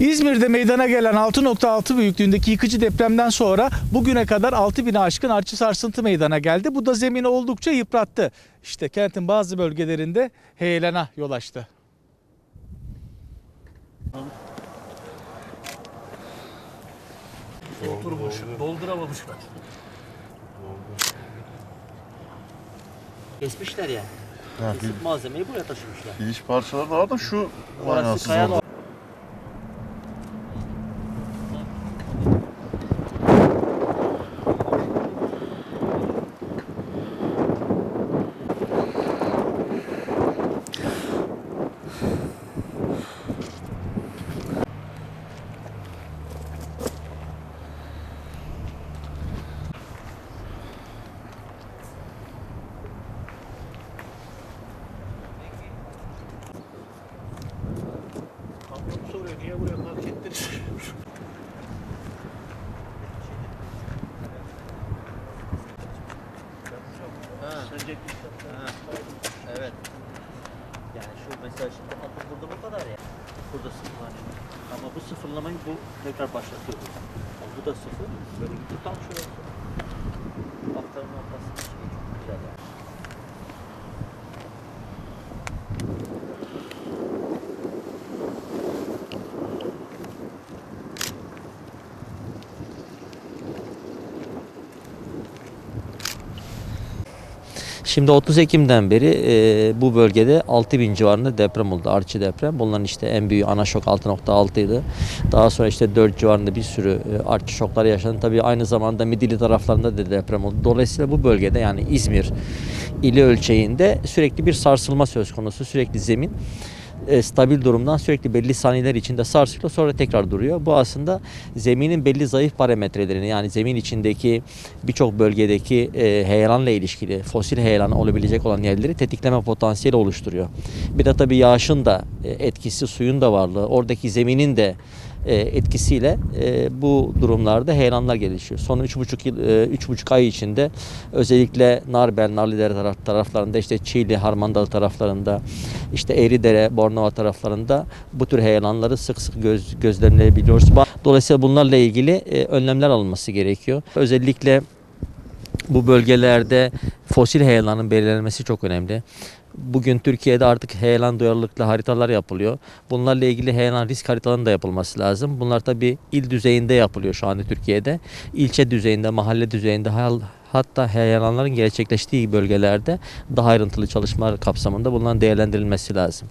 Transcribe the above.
İzmir'de meydana gelen 6.6 büyüklüğündeki yıkıcı depremden sonra bugüne kadar 6000'e aşkın artçı sarsıntı meydana geldi. Bu da zemini oldukça yıprattı. İşte kentin bazı bölgelerinde heyelana yol açtı. Oturmuş, dolduramamışlar. Kesmişler ya. Ha, Kesip malzemeyi buraya taşımışlar. bir iş parçaları da var da şu manasız oldu. Soruyor, niye buraya park ettiniz? Evet. Yani şu mesela şimdi atım burada bu kadar ya. Burada sıfırlanıyor. Ama bu sıfırlamayı bu tekrar başlatıyor. Bu da sıfır. Böyle gitti tam şuraya. Aktarın ortasında şey çok güzel yani. Şimdi 30 Ekim'den beri e, bu bölgede 6000 civarında deprem oldu. Artçı deprem. Bunların işte en büyüğü ana şok 6.6 idi. Daha sonra işte 4 civarında bir sürü e, artçı şoklar yaşandı. Tabii aynı zamanda Midilli taraflarında da deprem oldu. Dolayısıyla bu bölgede yani İzmir ili ölçeğinde sürekli bir sarsılma söz konusu. Sürekli zemin e, stabil durumdan sürekli belli saniyeler içinde sarsılıyor sonra tekrar duruyor. Bu aslında zeminin belli zayıf parametrelerini yani zemin içindeki birçok bölgedeki e, heyelanla ilişkili fosil heyelan olabilecek olan yerleri tetikleme potansiyeli oluşturuyor. Bir de tabii yağışın da e, etkisi, suyun da varlığı, oradaki zeminin de etkisiyle e, bu durumlarda heyelanlar gelişiyor. Son 3,5 yıl, e, 3,5 ay içinde özellikle Narbel, Narlıdere taraf, taraflarında, işte Çiğli, Harmandalı taraflarında, işte Eğridere, Bornova taraflarında bu tür heyelanları sık sık göz, gözlemleyebiliyoruz. Dolayısıyla bunlarla ilgili e, önlemler alınması gerekiyor. Özellikle bu bölgelerde fosil heyelanın belirlenmesi çok önemli. Bugün Türkiye'de artık heyelan duyarlılıklı haritalar yapılıyor. Bunlarla ilgili heyelan risk haritalarının da yapılması lazım. Bunlar tabii il düzeyinde yapılıyor şu anda Türkiye'de. İlçe düzeyinde, mahalle düzeyinde hatta heyelanların gerçekleştiği bölgelerde daha ayrıntılı çalışmalar kapsamında bunların değerlendirilmesi lazım.